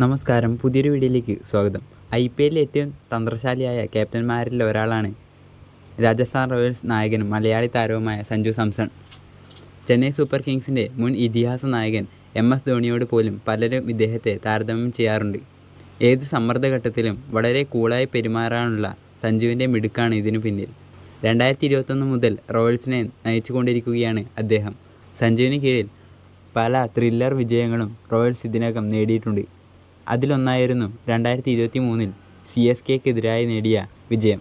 നമസ്കാരം. പുതിയൊരു വീഡിയോയിലേക്ക് സ്വാഗതം. ഐ പി എല്ലിൽ ഏറ്റവും തന്ത്രശാലിയായ ക്യാപ്റ്റന്മാരിൽ ഒരാളാണ് രാജസ്ഥാൻ റോയൽസ് നായകനും മലയാളി താരവുമായ സഞ്ജു സാംസൺ. ചെന്നൈ സൂപ്പർ കിങ്സിന്റെ മുൻ ഇതിഹാസ നായകൻ എം എസ് ധോണിയോട് പോലും പലരും ഇദ്ദേഹത്തെ താരതമ്യം ചെയ്യാറുണ്ട്. ഏത് സമ്മർദ്ദഘട്ടത്തിലും വളരെ കൂളായി പെരുമാറാനുള്ള സഞ്ജുവിന്റെ മിടുക്കാണ് ഇതിനു പിന്നിൽ. രണ്ടായിരത്തി ഇരുപത്തൊന്ന് മുതൽ റോയൽസിനെ നയിച്ചുകൊണ്ടിരിക്കുകയാണ് അദ്ദേഹം. സഞ്ജുവിന് കീഴിൽ പല ത്രില്ലർ വിജയങ്ങളും റോയൽസ് ഇതിനകം നേടിയിട്ടുണ്ട്. അതിലൊന്നായിരുന്നു രണ്ടായിരത്തി ഇരുപത്തി മൂന്നിൽ സി എസ് കെക്കെതിരായി നേടിയ വിജയം.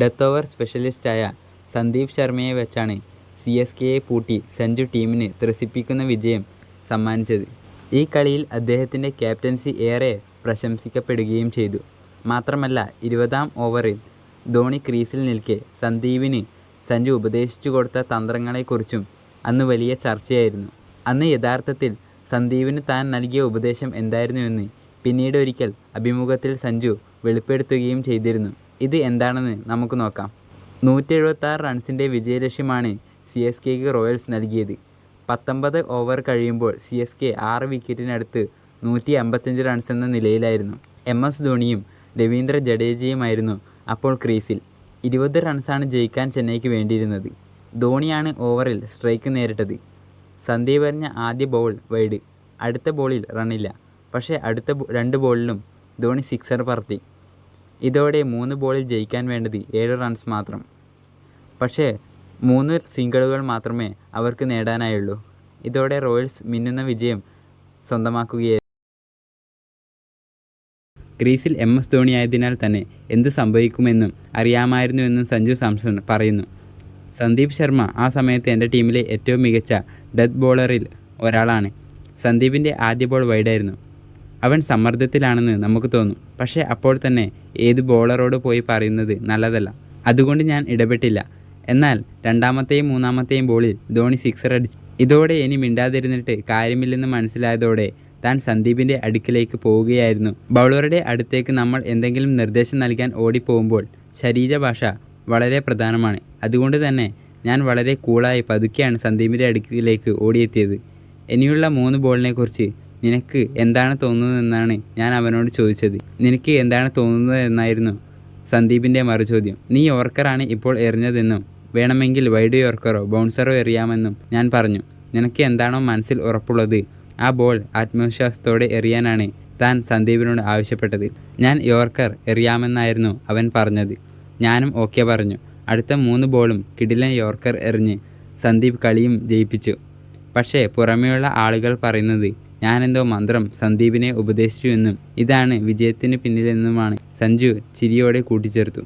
ഡെത്ത് ഓവർ സ്പെഷ്യലിസ്റ്റായ സന്ദീപ് ശർമ്മയെ വെച്ചാണ് സി എസ് കെയെ പൂട്ടി സഞ്ജു ടീമിന് ത്രസിപ്പിക്കുന്ന വിജയം സമ്മാനിച്ചത്. ഈ കളിയിൽ അദ്ദേഹത്തിന്റെ ക്യാപ്റ്റൻസി ഏറെ പ്രശംസിക്കപ്പെടുകയും ചെയ്തു. മാത്രമല്ല ഇരുപതാം ഓവറിൽ ധോണി ക്രീസിൽ നിൽക്കെ സന്ദീപിന് സഞ്ജു ഉപദേശിച്ചു കൊടുത്ത തന്ത്രങ്ങളെക്കുറിച്ചും അന്ന് വലിയ ചർച്ചയായിരുന്നു. അന്ന് യഥാർത്ഥത്തിൽ സന്ദീപിന് താൻ നൽകിയ ഉപദേശം എന്തായിരുന്നുവെന്ന് പിന്നീട് ഒരിക്കൽ അഭിമുഖത്തിൽ സഞ്ജു വെളിപ്പെടുത്തുകയും ചെയ്തിരുന്നു. ഇത് എന്താണെന്ന് നമുക്ക് നോക്കാം. നൂറ്റി എഴുപത്താറ് റൺസിന്റെ വിജയലക്ഷ്യമാണ് സി എസ് കെക്ക് റോയൽസ് നൽകിയത്. പത്തൊമ്പത് ഓവർ കഴിയുമ്പോൾ സി എസ് കെ ആറ് വിക്കറ്റിനടുത്ത് നൂറ്റി അമ്പത്തഞ്ച് റൺസ് എന്ന നിലയിലായിരുന്നു. എം എസ് ധോണിയും രവീന്ദ്ര ജഡേജയുമായിരുന്നു അപ്പോൾ ക്രീസിൽ. ഇരുപത് റൺസാണ് ജയിക്കാൻ ചെന്നൈക്ക് വേണ്ടിയിരുന്നത്. ധോണിയാണ് ഓവറിൽ സ്ട്രൈക്ക് നേരിട്ടത്. സന്ദീപ് ആദ്യ ബോൾ വൈഡ് അടുത്ത ബോളിൽ റണ്ണില്ല പക്ഷേ അടുത്ത രണ്ട് ബോളിലും ധോണി സിക്സർ പറത്തി. ഇതോടെ മൂന്ന് ബോളിൽ ജയിക്കാൻ വേണ്ടത് ഏഴ് റൺസ് മാത്രം. പക്ഷേ മൂന്ന് സിംഗിളുകൾ മാത്രമേ അവർക്ക് നേടാനായുള്ളൂ. ഇതോടെ റോയൽസ് മിന്നുന്ന വിജയം സ്വന്തമാക്കുകയായിരുന്നു. ക്രീസിൽ എം എസ് ധോണി ആയതിനാൽ തന്നെ എന്ത് സംഭവിക്കുമെന്നും അറിയാമായിരുന്നുവെന്നും സഞ്ജു സാംസൺ പറയുന്നു. സന്ദീപ് ശർമ്മ ആ സമയത്ത് എന്റെ ടീമിലെ ഏറ്റവും മികച്ച ഡെത്ത് ബോളറിൽ ഒരാളാണ്. സന്ദീപിന്റെ ആദ്യ ബോൾ വൈഡായിരുന്നു. അവൻ സമ്മർദ്ദത്തിലാണെന്ന് നമുക്ക് തോന്നും. പക്ഷേ അപ്പോൾ തന്നെ ഏത് ബോളറോട് പോയി പറയുന്നത് നല്ലതല്ല. അതുകൊണ്ട് ഞാൻ ഇടപെട്ടില്ല. എന്നാൽ രണ്ടാമത്തെയും മൂന്നാമത്തെയും ബോളിൽ ധോണി സിക്സർ അടിച്ചു ഇതോടെ ഇനി മിണ്ടാതിരുന്നിട്ട് കാര്യമില്ലെന്ന് മനസ്സിലായതോടെ താൻ സന്ദീപിന്റെ അടുക്കിലേക്ക് പോവുകയായിരുന്നു. ബൗളറുടെ അടുത്തേക്ക് നമ്മൾ എന്തെങ്കിലും നിർദ്ദേശം നൽകാൻ ഓടിപ്പോകുമ്പോൾ ശരീരഭാഷ വളരെ പ്രധാനമാണ്. അതുകൊണ്ട് തന്നെ ഞാൻ വളരെ കൂളായി പതുക്കെയാണ് സന്ദീപിന്റെ അടുക്കിലേക്ക് ഓടിയെത്തിയത്. ഇനിയുള്ള മൂന്ന് ബോളിനെക്കുറിച്ച് നിനക്ക് എന്താണ് തോന്നുന്നതെന്നാണ് ഞാൻ അവനോട് ചോദിച്ചത്. നിനക്ക് എന്താണ് തോന്നുന്നത് എന്നായിരുന്നു സന്ദീപിന്റെ മറുചോദ്യം. നീ യോർക്കറാണ് ഇപ്പോൾ എറിഞ്ഞതെന്നും വേണമെങ്കിൽ വൈഡ് യോർക്കറോ ബൗൺസറോ എറിയാമെന്നും ഞാൻ പറഞ്ഞു. നിനക്ക് എന്താണോ മനസ്സിൽ ഉറപ്പുള്ളത് ആ ബോൾ ആത്മവിശ്വാസത്തോടെ എറിയാനാണ് താൻ സന്ദീപിനോട് ആവശ്യപ്പെട്ടത്. ഞാൻ യോർക്കർ എറിയാമെന്നായിരുന്നു അവൻ പറഞ്ഞത്. ഞാനും ഓക്കെ പറഞ്ഞു. അടുത്ത മൂന്ന് ബോളും കിടിലൻ യോർക്കർ എറിഞ്ഞ് സന്ദീപ് കളിയും ജയിപ്പിച്ചു. പക്ഷേ പുറമെയുള്ള ആളുകൾ പറയുന്നത് ഞാനെന്തോ മന്ത്രം സന്ദീപിനെ ഉപദേശിച്ചുവെന്നും ഇതാണ് വിജയത്തിന് പിന്നിലെന്നുമാണ് സഞ്ജു ചിരിയോടെ കൂട്ടിച്ചേർത്തു.